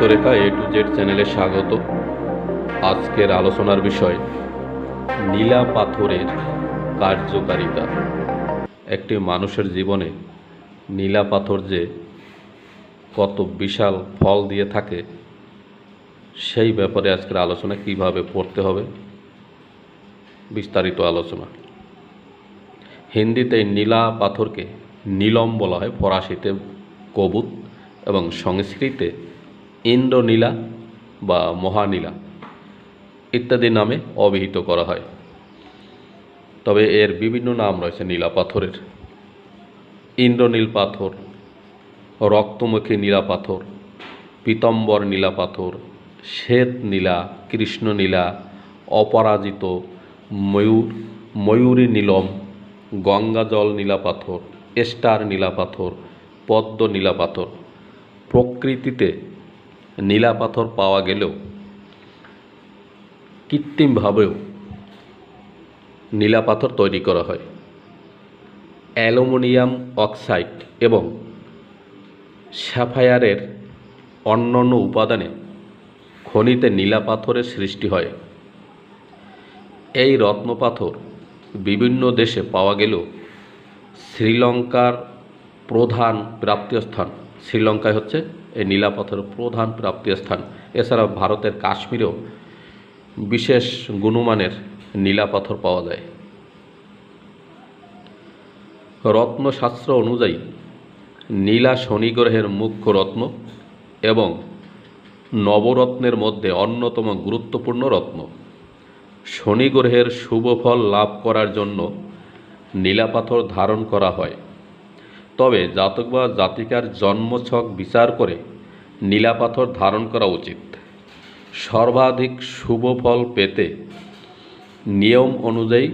হস্তরেখা এ to Z চ্যানেলে স্বাগত। আজকের আলোচনার বিষয়, নীলা পাথরের কার্যকারিতা। একটি মানুষের জীবনে নীলা পাথর যে কত বিশাল ফল দিয়ে থাকে, সেই ব্যাপারে আজকের আলোচনা কীভাবে পড়তে হবে, বিস্তারিত আলোচনা। হিন্দিতে নীলা পাথরকে নীলম বলা হয়, ফরাসিতে কবুত এবং সংস্কৃতে ইন্দ্রনীলা বা মহানীলা ইত্যাদি নামে অভিহিত করা হয়। তবে এর বিভিন্ন নাম রয়েছে নীলা পাথরের। ইন্দ্রনীল পাথর, রক্তমুখী নীলা পাথর, পীতম্বর নীলা পাথর, শ্বেত নীলা, কৃষ্ণ নীলা, অপরাজিত ময়ূর ময়ূরী নীলম গঙ্গাজল নীলা পাথর, স্টার নীলা পাথর, পদ্ম নীলা পাথর। প্রকৃতিতে নীলা পাথর পাওয়া গেলেও কৃত্রিমভাবেও নীলা পাথর তৈরি করা হয়। অ্যালুমিনিয়াম অক্সাইড এবং স্যাফায়ারের অন্যান্য উপাদানে খনিতে নীলা পাথরের সৃষ্টি হয়। এই রত্নপাথর বিভিন্ন দেশে পাওয়া গেলেও শ্রীলঙ্কার প্রধান প্রাপ্তীয় স্থান শ্রীলঙ্কায় হচ্ছে এই নীলা পাথরের প্রধান প্রাপ্তীয় স্থান। এছাড়া ভারতের কাশ্মীরেও বিশেষ গুণমানের নীলা পাথর পাওয়া যায়। রত্নশাস্ত্র অনুযায়ী নীলা শনি গ্রহের মুখ্য রত্ন এবং নবরত্নের মধ্যে অন্যতম গুরুত্বপূর্ণ রত্ন। শনি গ্রহের শুভ ফল লাভ করার জন্য নীলা পাথর ধারণ করা হয়। তবে জাতক বা জাতিকার জন্মছক বিচার করে নীলাপাথর ধারণ করা উচিত। সর্বাধিক শুভ ফল পেতে নিয়ম অনুযায়ী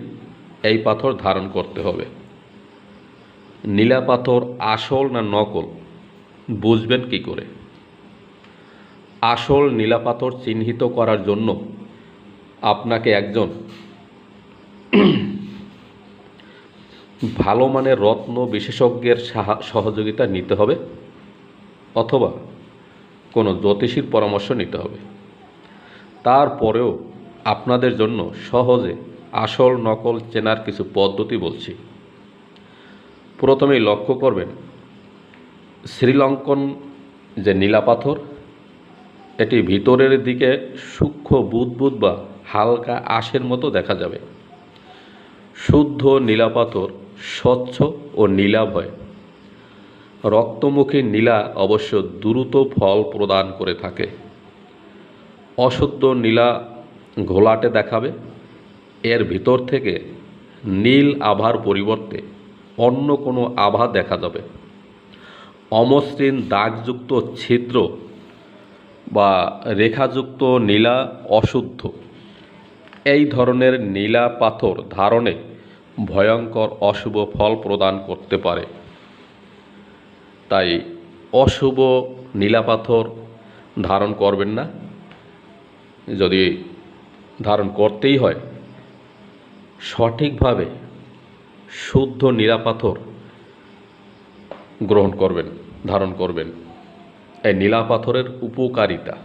এই পাথর ধারণ করতে হবে। নীলাপাথর আসল না নকল, বুঝবেন কি করে? আসল নীলাপাথর চিহ্নিত করার জন্য আপনাকে একজন ভালো মানের রত্ন বিশেষজ্ঞের সাহা- সহযোগিতা নিতে হবে অথবা কোনো জ্যোতিষীর পরামর্শ নিতে হবে। তারপরেও আপনাদের জন্য সহজে আসল নকল চেনার কিছু পদ্ধতি বলছি। প্রথমেই লক্ষ্য করবেন, শ্রীলঙ্কন যে নীলাপাথর এটি ভিতরের দিকে সূক্ষ্ম বুদবুদ বা হালকা আঁশের মতো দেখা যাবে। শুদ্ধ নীলা পাথর স্বচ্ছ ও নীলাভ হয়। রক্তমুখী নীলা অবশ্য দ্রুত ফল প্রদান করে থাকে। অশুদ্ধ নীলা ঘোলাটে দেখাবে। এর ভিতর থেকে নীল আভার পরিবর্তে অন্য কোনো আভা দেখা যাবে। অমসৃণ দাগযুক্ত ছিদ্র বা রেখাযুক্ত নীলা অশুদ্ধ। এই ধরনের নীলা পাথর ধারণে ভয়ঙ্কর অশুভ ফল প্রদান করতে পারে। তাই অশুভ নীলাপাথর ধারণ করবেন না। যদি ধারণ করতেই হয়, সঠিকভাবে শুদ্ধ নীলাপাথর গ্রহণ করবেন, ধারণ করবেন। এই নীলাপাথরের উপকারিতা।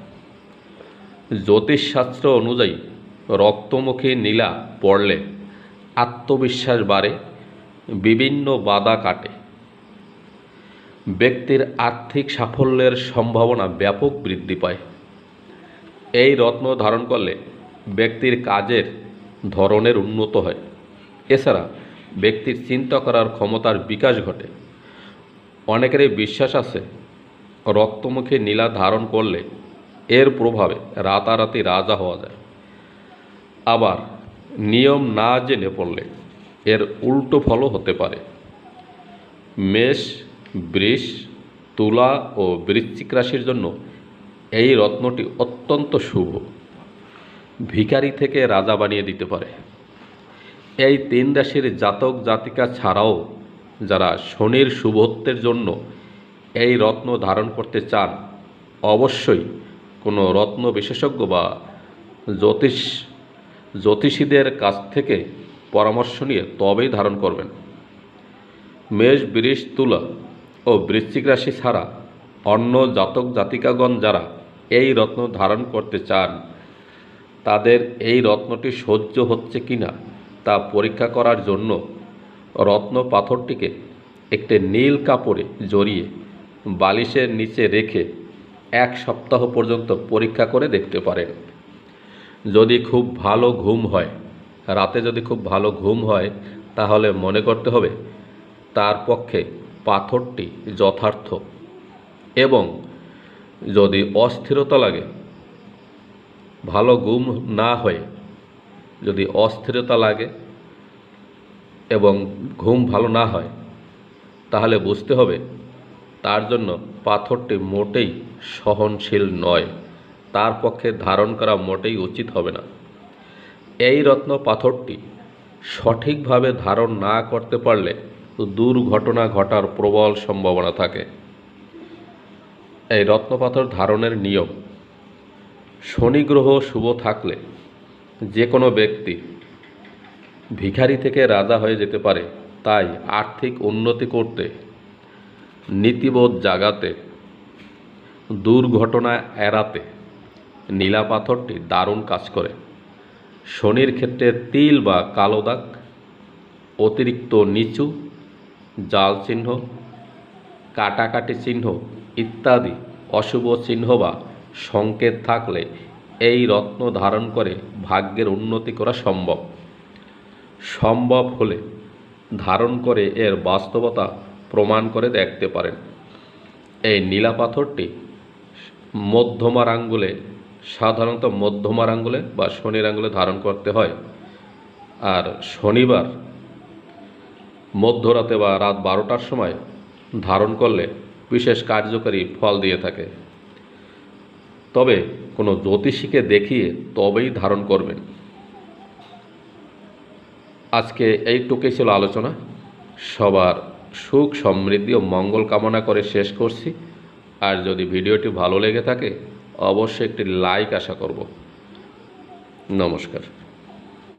জ্যোতিষশাস্ত্র অনুযায়ী রক্তমুখী নীলা পড়লে আত্মবিশ্বাস বাড়ে, বিভিন্ন বাধা কাটে। ব্যক্তির আর্থিক সাফল্যের সম্ভাবনা ব্যাপক বৃদ্ধি পায়। এই রত্ন ধারণ করলে ব্যক্তির কাজের ধরনের উন্নত হয়। এছাড়া ব্যক্তির চিন্তা করার ক্ষমতার বিকাশ ঘটে। অনেকেরই বিশ্বাস আছে, রক্তমুখী নীলা ধারণ করলে এর প্রভাবে রাতারাতি রাজা হওয়া যায়। আবার নিয়ম না জেনে পড়লে এর উল্টো ফলও হতে পারে। মেষ, বৃষ, তুলা ও বৃশ্চিক রাশির জন্য এই রত্নটি অত্যন্ত শুভ। ভিখারি থেকে রাজা বানিয়ে দিতে পারে। এই তিন রাশির জাতক জাতিকা ছাড়াও যারা শনির শুভত্বের জন্য এই রত্ন ধারণ করতে চান, অবশ্যই কোনো রত্ন বিশেষজ্ঞ বা জ্যোতিষ জ্যোতিষীদের কাছ থেকে পরামর্শ নিয়ে তবেই ধারণ করবেন। মেষ, বৃষ, তুলা ও বৃশ্চিক রাশি ছাড়া অন্য জাতক জাতিকাগণ যারা এই রত্ন ধারণ করতে চান, তাদের এই রত্নটি সহ্য হচ্ছে কি না তা পরীক্ষা করার জন্য রত্ন পাথরটিকে একটি নীল কাপড়ে জড়িয়ে বালিশের নিচে রেখে এক সপ্তাহ পর্যন্ত পরীক্ষা করে দেখতে পারেন। যদি খুব ভালো ঘুম হয়, রাতে যদি খুব ভালো ঘুম হয়, তাহলে মনে করতে হবে তার পক্ষে পাথরটি যথার্থ। এবং যদি অস্থিরতা লাগে, ভালো ঘুম না হয়ে যদি অস্থিরতা লাগে এবং ঘুম ভালো না হয়, তাহলে বুঝতে হবে তার জন্য পাথরটি মোটেই সহনশীল নয়। তার পক্ষে ধারণ করা মোটেই উচিত হবে না। এই রত্ন পাথরটি সঠিকভাবে ধারণ না করতে পারলে দুর্ঘটনা ঘটার প্রবল সম্ভাবনা থাকে। এই রত্নপাথর ধারণের নিয়ম, শনি গ্রহ শুভ থাকলে যে কোনো ব্যক্তি ভিখারি থেকে রাজা হয়ে যেতে পারে, তাই আর্থিক উন্নতি করতে, নীতিবোধ জাগাতে, দুর্ঘটনা এড়াতে নীলা পাথরটি দারুণ কাজ করে। শনির ক্ষেত্রে তিল বা কালো দাগ, অতিরিক্ত নিচু, জাল চিহ্ন, কাটাকাটি চিহ্ন ইত্যাদি অশুভ চিহ্ন বা সংকেত থাকলে এই রত্ন ধারণ করে ভাগ্যের উন্নতি করা সম্ভব। সম্ভব হলে ধারণ করে এর বাস্তবতা প্রমাণ করে দেখতে পারেন। এই নীলা পাথরটি মধ্যমার আঙ্গুলে সাধারণত মধ্যমার আঙ্গুলে বা শনির আঙ্গুলে ধারণ করতে হয়। আর শনিবার মধ্যরাতে বা রাত বারোটার সময় ধারণ করলে বিশেষ কার্যকরী ফল দিয়ে থাকে। তবে কোনো জ্যোতিষীকে দেখিয়ে তবেই ধারণ করবেন। আজকে এইটুকুই ছিল আলোচনা। সবার সুখ, সমৃদ্ধি ও মঙ্গল কামনা করে শেষ করছি। আর যদি ভিডিওটি ভালো লেগে থাকে অবশ্যই একটি লাইক আশা করব। নমস্কার।